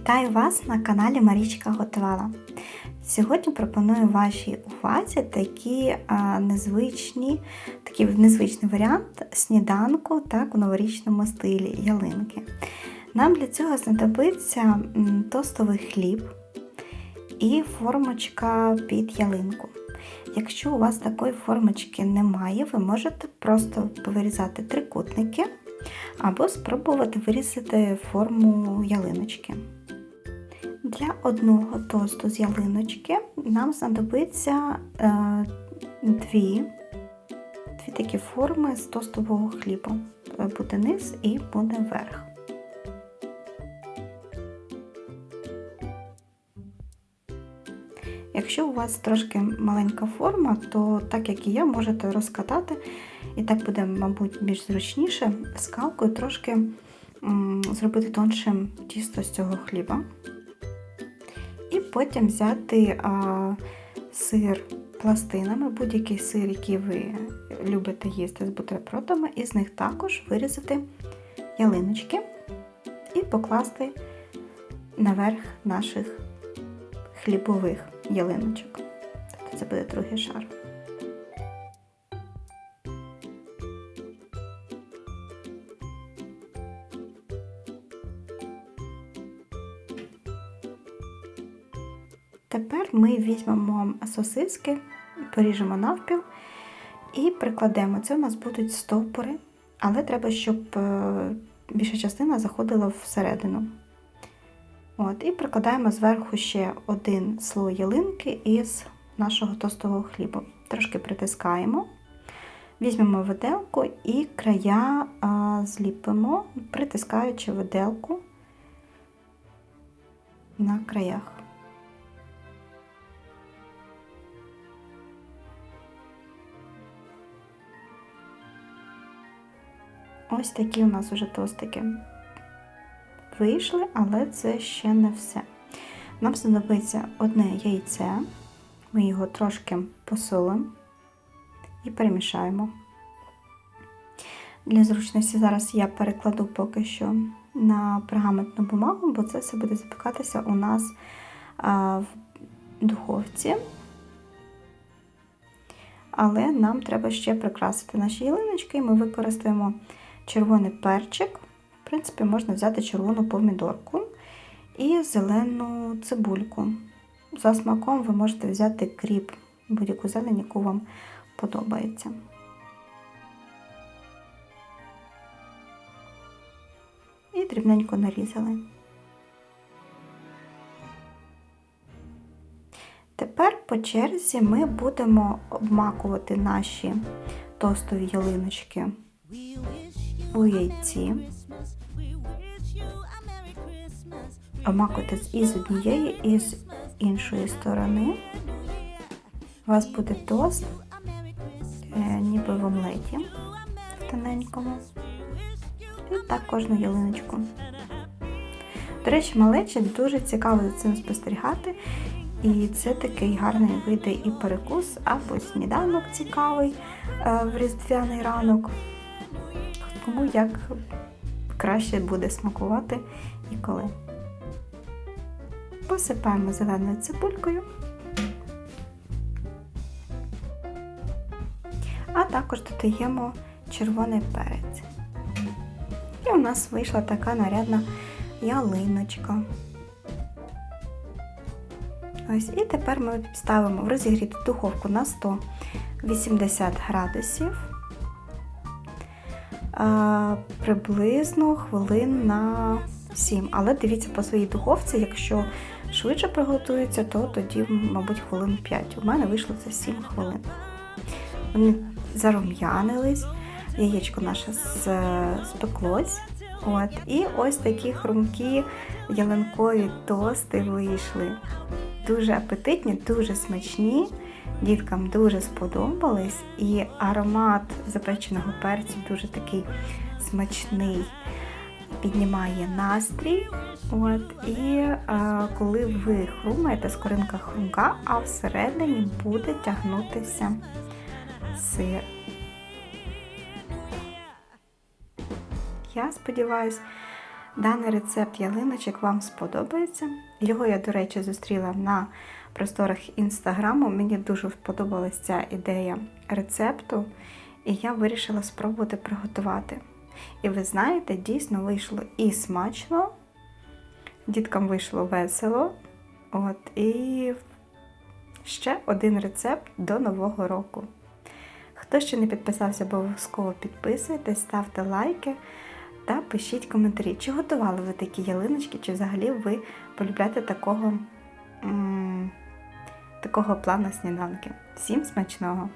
Вітаю вас на каналі Марічка Готувала. Сьогодні пропоную вашій увазі такі а, незвичні, такий незвичний варіант сніданку так, у новорічному стилі ялинки. Нам для цього знадобиться тостовий хліб і формочка під ялинку. Якщо у вас такої формочки немає, ви можете просто повирізати трикутники або спробувати вирізати форму ялиночки. Для одного тосту з ялиночки нам знадобиться е, дві, дві такі форми з тостового хліба. Буде низ і буде верх. Якщо у вас трошки маленька форма, то так як і я, можете розкатати, і так буде, мабуть, більш зручніше скалкою трошки м, зробити тоншим тісто з цього хліба. Потім взяти а, сир пластинами, будь-який сир, який ви любите їсти з бутербродами, і з них також вирізати ялиночки і покласти наверх наших хлібових ялиночок. Тобто це буде другий шар. Тепер ми візьмемо сосиски, поріжемо навпіл і прикладемо. Це у нас будуть стовпори, але треба, щоб більша частина заходила всередину. От, І прикладаємо зверху ще один слой ялинки із нашого тостового хлібу. Трошки притискаємо, візьмемо виделку і края а, зліпимо, притискаючи виделку на краях. Ось такі у нас вже тостики вийшли, але це ще не все. Нам знадобиться одне яйце, ми його трошки посолимо і перемішаємо. Для зручності зараз я перекладу поки що на пергаментну бумагу, бо це все буде запікатися у нас в духовці. Але нам треба ще прикрасити наші ялиночки, і ми використаємо червоний перчик В принципі, можна взяти червону помідорку і зелену цибульку. За смаком ви можете взяти кріп, будь-яку зелень, яку вам подобається. І дрібненько нарізали. Тепер по черзі ми будемо обмакувати наші тостові ялиночки у яйці. обмакуйте і однієї, і з іншої сторони. У вас буде тост, е, ніби в омлеті в тоненькому. І так кожну ялиночку. До речі, малечі дуже цікаво за цим спостерігати. І це такий гарний вийде і перекус, або сніданок цікавий е, в різдвяний ранок. Кому як краще буде смакувати і коли посипаємо зеленою цибулькою, а також додаємо червоний перець. І у нас вийшла така нарядна ялиночка. Ось, І тепер ми ставимо в розігріту духовку на 180 градусів. Приблизно хвилин на 7. Але дивіться по своїй духовці, якщо швидше приготується, то тоді, мабуть, хвилин 5. У мене вийшло це 7 хвилин. Вони зарум'янились, яєчко наше спеклось. От. І ось такі хрумкі ялинкові тости вийшли. Дуже апетитні, дуже смачні. Діткам дуже сподобались, і аромат запеченого перцю дуже такий смачний піднімає настрій. От, І а, коли ви хрумаєте, скоринка хрумка, а всередині буде тягнутися сир. Я сподіваюся, Даний рецепт ялиночок вам сподобається. Його я, до речі, зустріла на просторах інстаграму. Мені дуже сподобалася ця ідея рецепту, і я вирішила спробувати приготувати. І ви знаєте, дійсно вийшло і смачно, діткам вийшло весело. От, і ще один рецепт до Нового року. Хто ще не підписався, обов'язково підписуйтесь, ставте лайки та пишіть коментарі, чи готували ви такі ялиночки, чи взагалі ви полюбляєте такого, м- такого плану сніданки. Всім смачного!